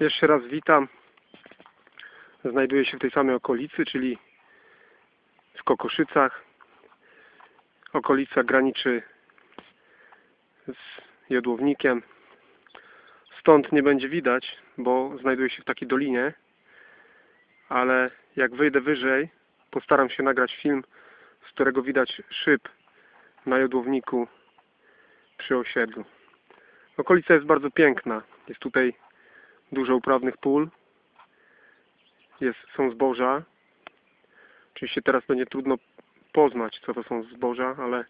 Jeszcze raz witam. Znajduję się w tej samej okolicy, czyli w Kokoszycach. Okolica graniczy z Jodłownikiem. Stąd nie będzie widać, bo znajduję się w takiej dolinie. Ale jak wyjdę wyżej, postaram się nagrać film, z którego widać szyb na Jodłowniku przy osiedlu. Okolica jest bardzo piękna. Jest tutaj dużo uprawnych pól. Jest, są zboża. Oczywiście teraz będzie trudno poznać, co to są zboża, ale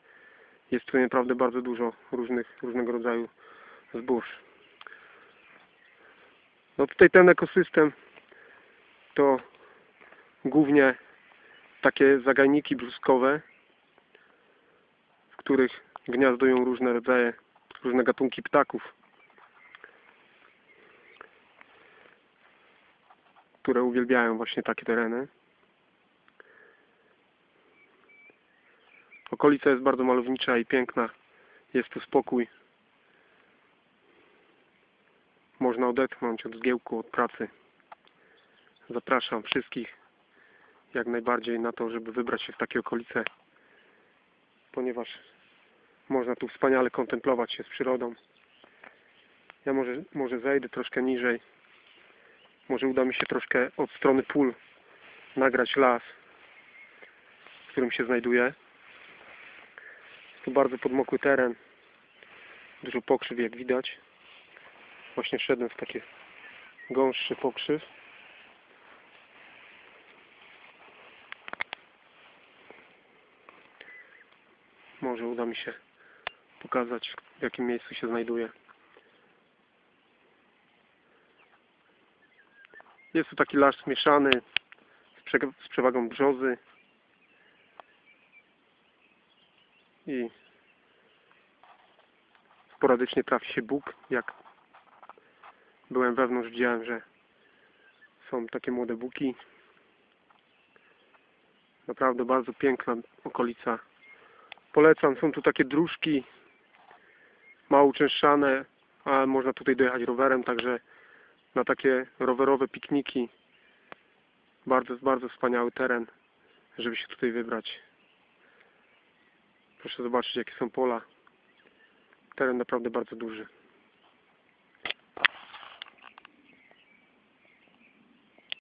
jest tutaj naprawdę bardzo dużo różnych, różnego rodzaju zbóż. No tutaj ten ekosystem to głównie takie zagajniki brzuskowe, w których gniazdują różne rodzaje, różne gatunki ptaków. Które uwielbiają właśnie takie tereny. Okolica jest bardzo malownicza i piękna. Jest tu spokój. Można odetchnąć od zgiełku, od pracy. Zapraszam wszystkich jak najbardziej na to, żeby wybrać się w takie okolice, ponieważ można tu wspaniale kontemplować się z przyrodą. Ja może, może zejdę troszkę niżej. Może uda mi się troszkę od strony pól nagrać las, w którym się znajduję. Jest to bardzo podmokły teren. Dużo pokrzyw jak widać. Właśnie szedłem w takie gąszczy pokrzyw. Może uda mi się pokazać w jakim miejscu się znajduję. Jest to taki las mieszany z, prze- z przewagą brzozy i sporadycznie trafi się Bóg. Jak byłem wewnątrz, widziałem, że są takie młode buki. Naprawdę bardzo piękna okolica. Polecam, są tu takie dróżki mało uczęszczane, ale można tutaj dojechać rowerem, także na takie rowerowe pikniki. Bardzo, bardzo wspaniały teren, żeby się tutaj wybrać. Proszę zobaczyć, jakie są pola. Teren naprawdę bardzo duży.